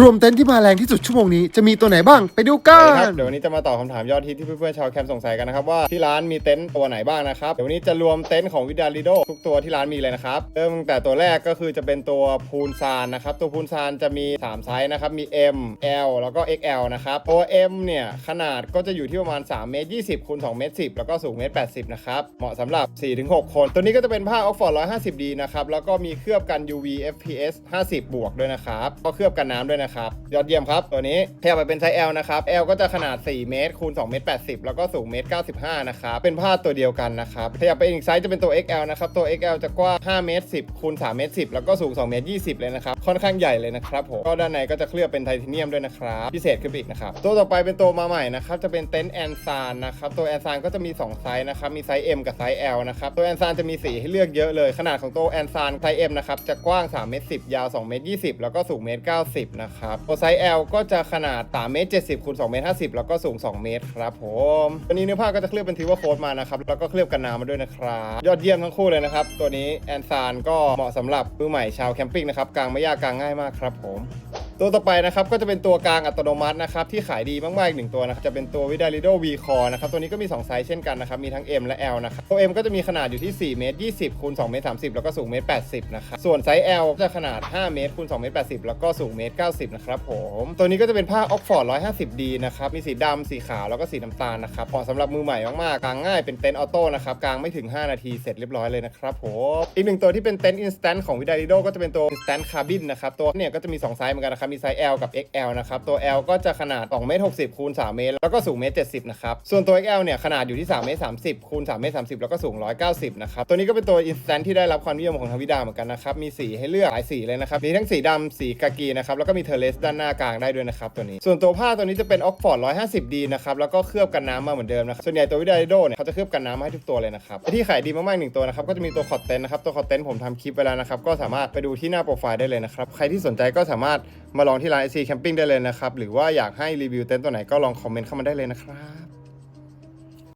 รวมเต็นท์ที่มาแรงที่สุดชั่วโมงนี้จะมีตัวไหนบ้างไปดูกัสวัสดีครับนเดี๋ยววันนี้จะมาตอบคำถามยอดฮิตที่เพื่อนๆชาวแคมป์สงสัยกันนะครับว่าที่ร้านมีเต็นท์ตัวไหนบ้างนะครับเดี๋ยววันนี้จะรวมเต็นท์ของวิดาลิโดทุกตัวที่ร้านมีเลยนะครับเริ่มตั้งแต่ตัวแรกก็คือจะเป็นตัวพูนซานนะครับตัวพูนซานจะมี 3 ไซส์นะครับมี M L แล้วก็ XL นะครับตัว M เนี่ยขนาดก็จะอยู่ที่ประมาณ3เมตร20คูณ2เมตร10 แล้วก็สูงเมตร80นะครับเหมาะสำหรับ 4-6 คน ตัวนี้ก็จะเป็นผ้าออกฟอร์ด 150D นะครับแล้วก็มีเคลือบกัน UV FPS 50 บวกด้วยนะครับก็เคลือบกันน้ำด้วยนะครับ ยอดเยี่ยมครับ ตัวนี้ขยับไปเป็นไซส์ L นะครับ L ก็จะขนาด 4 เมตรคูณ2เมตร80 แล้วก็สูงเมตร95 นะครับ เป็นผ้าตัวเดียวกันนะครับขยับไปอีกไซส์จะเป็นตัว XL นะครับ ตัว XL จะกว้าง5เมตร10คูณ3เมตร10 แล้วก็สูง2เมตร20 เลยนะครับ ค่อนข้างใหญ่เลยนะครับผม ก็ด้านในก็จะเคลือบเป็นไทเทเนียมด้วยนะครับ พิเศษขึ้นไปอีกนะครับ ตัวต่อไปเป็นตัวมาใหม่นะครับ จะเป็นเต็นท์แอนซานนะครับ ตัวแอนซานก็จะมี 2 ไซส์นะครับ มีไซส์ M กับไซส์ L นะครับ ตัวแอนซานจะมีสีให้เลือกเยอะเลย ขนาดของตัวแอนซานไซส์ M นะครับ จะกว้าง3เมตร10 ยาว2เมตร20 แล้วก็สูงเมตร90นะครับตัวไซส์ L ก็จะขนาด3เมตร70คูณ2เมตร50 แล้วก็สูง 2 เมตรครับผมตัวนี้เนื้อผ้าก็จะเคลือบเป็นทิวโค้ดมานะครับแล้วก็เคลือบกันน้ำมาด้วยนะครับยอดเยี่ยมทั้งคู่เลยนะครับตัวนี้แอนซานก็เหมาะสำหรับมือใหม่ชาวแคมปิ้งนะครับกางไม่ยากกางง่ายมากครับผม ตัวต่อไปนะครับก็จะเป็นตัวกลางอัตโนมัตินะครับที่ขายดีมากๆอีกหนึ่งตัวนะครับจะเป็นตัว v i d a l i d o V Core นะครับตัวนี้ก็มี 2 ไซส์เช่นกันนะครับมีทั้ง M และ L นะครับตัว M ก็จะมีขนาดอยู่ที่ 4 เมตร 20คูณ2เมตร 30 แล้วก็สูงเมตร 80 นะครับส่วนไซส์ L จะขนาด 5 เมตรคูณ2เมตร 80 แล้วก็สูงเมตร 90 นะครับผมตัวนี้ก็จะเป็นผ้า Oxford 150D นะครับมีสีดำสีขาวแล้วก็สีน้ำตาลนะครับเหมาะสำหรับมือใหม่มากๆกางง่ายเป็นเต็นท์ออโต้นะครับกางไม่ถึง 5 นาทีเสร็จเรียบร้อยเลยนะครับผมอีกหนึ่งตัวที่เป็นเต็นท์ instant ของ v i d a l i d o ก็จะเป็นตัว instant cabin นะครับตัวเนี่ยก็จะมีสองไซส์เหมือนกันนะครับับมีไซส์ L กับ XL นะครับตัว L ก็จะขนาด2เมตร60คูณ3เมตรแล้วก็สูงเมตร70นะครับส่วนตัว XL เนี่ยขนาดอยู่ที่3เมตร30คูณ3เมตร30 แล้วก็สูง 190นะครับตัวนี้ก็เป็นตัว Instant ที่ได้รับความนิยมของทางวิดาเหมือนกันนะครับมีสีให้เลือกหลายสีเลยนะครับมีทั้งสีดำสีกากีนะครับแล้วก็มีเทเลสด้านหน้ากลางได้ด้วยนะครับตัวนี้ ส่วนตัวผ้าตัวนี้จะเป็น Oxford 150D นะครับแล้วก็เคลือบกันน้ำมาเหมือนเดิมนะครับส่วนใหญ่ตัววิดาโดเนี่ยเขาจะเคลือบกันน้ำมาให้ทุกตัวเลยนะครับที่ขายดีมากๆหนึ่งตัวนะครับก็จะมีตัวคอตเทนนะครับตัวคอตเทนผมทำคลิปไปแล้วนะครับก็สามารถไปดูที่หน้าโปรไฟล์ได้เลยนะครับใครที่สนใจก็สามารถ มาลองที่ร้าน IC Camping ได้เลยนะครับ หรือว่าอยากให้รีวิวเต็นท์ตัวไหนก็ลองคอมเมนต์เข้ามาได้เลยนะครับ